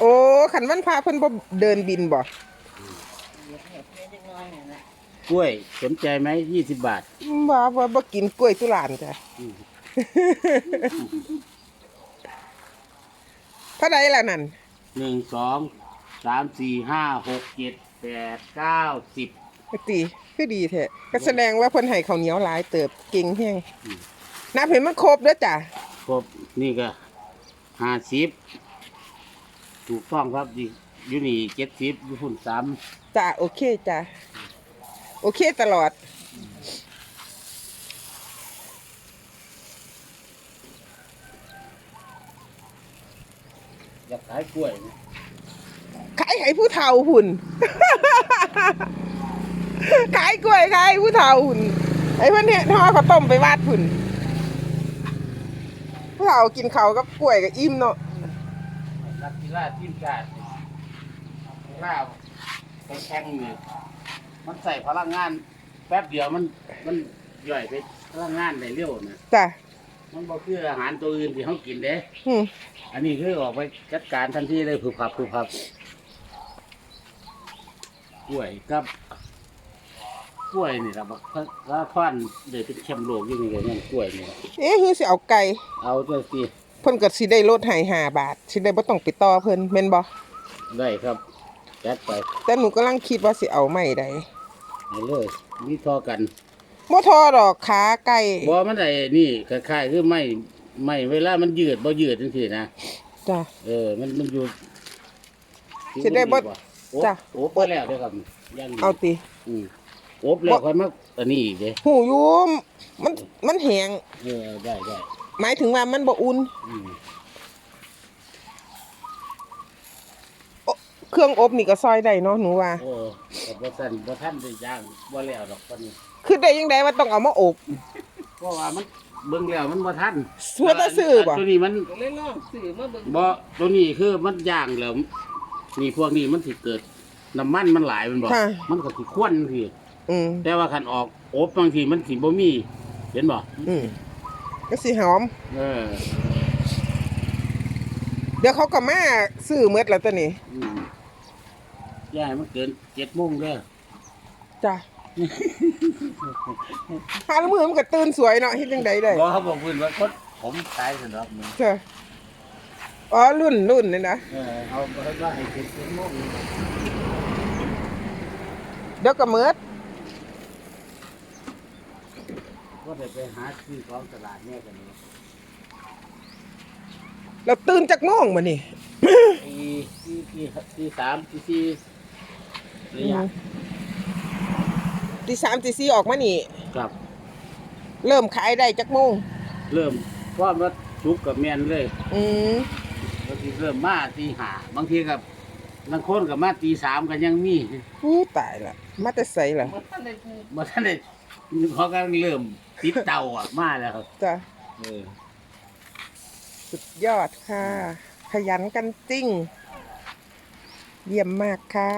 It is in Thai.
โอ้ขันวันพาเพิ่นบ่เดินบินบ่กล้วยสนใจไหมยี่สิบบาทบ่บ่บ่กินกล้วยตุลานจ้ะอืมเท่าใดล่ะนั่นหนึ่งสองสามสี่ห้าหกเจ็ดแปดเก้าสิบปกติคือดีแท้ก็แสดงว่าเพิ่นให้ข้าวเหนียวหลายเติบเก่งแฮงนับเห็นมันครบเด้อจ้ะครบนี่ก็ห้าสิบ ถูกต้องครับดิอยู่นี่เจ็ดสิบอยู่พุ่นสามจ้ะโอเคจ้ะโอเคตลอด อยากขายกล้วยนะขายให้ผู้เฒ่าหุ่น ขายกล้วยขายให้ผู้เฒ่าหุ่น ไอ้เพิ่นเนี่ยทอดข้าวต้มไปวาดหุ่นผู้เฒ่ากินข้าวกับกล้วยกับอิ่มเนาะ นักกีฬาทีมชาติกีฬาไปแข่งนี่มันใส่พลังงาน แป๊บเดียวมันมันย่อยไปพลังงานได้เร็วนะจ้ะมันบ่คืออาหารตัวอื่นที่เขากินเด้อืมอันนี้คือออกไปจัดการทันทีเลยผูกพับผูกพับกล้วยกับกล้วยนี่ละบักละท่อนเดี๋ยวเป็นแชมป์โลกอยังไงเนี่ยกล้วยนี่ล่ะเอ๊ะคือสิเอาไก่เอาตัวสิ เพิ่นก็สิได้ลดให้ห้าบาทสิได้บ่ต้องไปต่อเพิ่นแม่นบ่ได้ครับจัดไปแต่หนูกำลังคิดว่าสิเอาไม้ใดเอาเลยนี่ทอกันบ่ทอดอกขาไก่บ่มันได้นี่คล้ายๆคือไม่ไม่เวลามันยืดบ่ยืดจังซี่นะจ้ะเออมันมันอยู่สิได้บ่โอ้จ้ะโอ้ไปแล้วเด้อครับย่างดีเอาติอืมโอบแล้วค่อยมาอันนี้อีกเด้หูอยู่มันมันแห้งเออได้ได้ หมายถึงว่ามันบ่อุ่นอืมเครื่องอบนี่ก็ซอยได้เนาะหนูว่าโอ้กับบ่ทันบ่ทันได้ย่างบ่แล้วดอกปานนี้คือได้ยังไงว่าต้องเอามาอบเพราะว่ามันเบิ่งแล้วมันบ่ทันเสื้อตาซื้อบ่ตัวนี้มันเล่นลองสื่อมาเบิ่งบ่ตัวนี้คือมันย่างแล้วนี่พวกนี้มันสิเกิดน้ำมันมันหลายแมันบ่ค่ะ มันก็สิควันสิอืมแต่ว่าคันออกอบบางทีมันสิบ่มีเห็นบ่อืม ก็สิหอม เออเดี๋ยวเขาก็มาซื้อหมดแล้วตัวนี้อืมย่าให้มันเกิน7โมงเด้อจ้ะ หาละมือมันก็ตื่นสวยเนาะเฮ็ดจังไดได้บ่เขาบอกเพิ่นว่าคนผมขายซั่นดอกมึงจ้ะอ๋อรุ่นรุ่นนี่นะเออเอาบ่ให้ว่าให้เกิน7โมง เดี๋ยวก็หมด ก็ได้ไปหาซื้อของตลาดแม่กันนี่เราตื่นจากโมงมานี่ตีตีตีตีสามตีสี่ระยะตีสามตีสี่ออกมานี่กับ เริ่มขายได้จากโมงเริ่มก็มาชุกกับแมนเลยอืมบางทีเริ่มมาตีห้าบางทีกับบางคนกับมาตีสามกันยังมีอู้ตายละมาแต่ใส่ละมันท่านได้ปลูกบ่ทันได้ เขากำลังเริ่มติดเตาอะมาแล้วครับจ้ะเออสุดยอดค่ะ ขยันกันจริง เยี่ยมมากค่ะ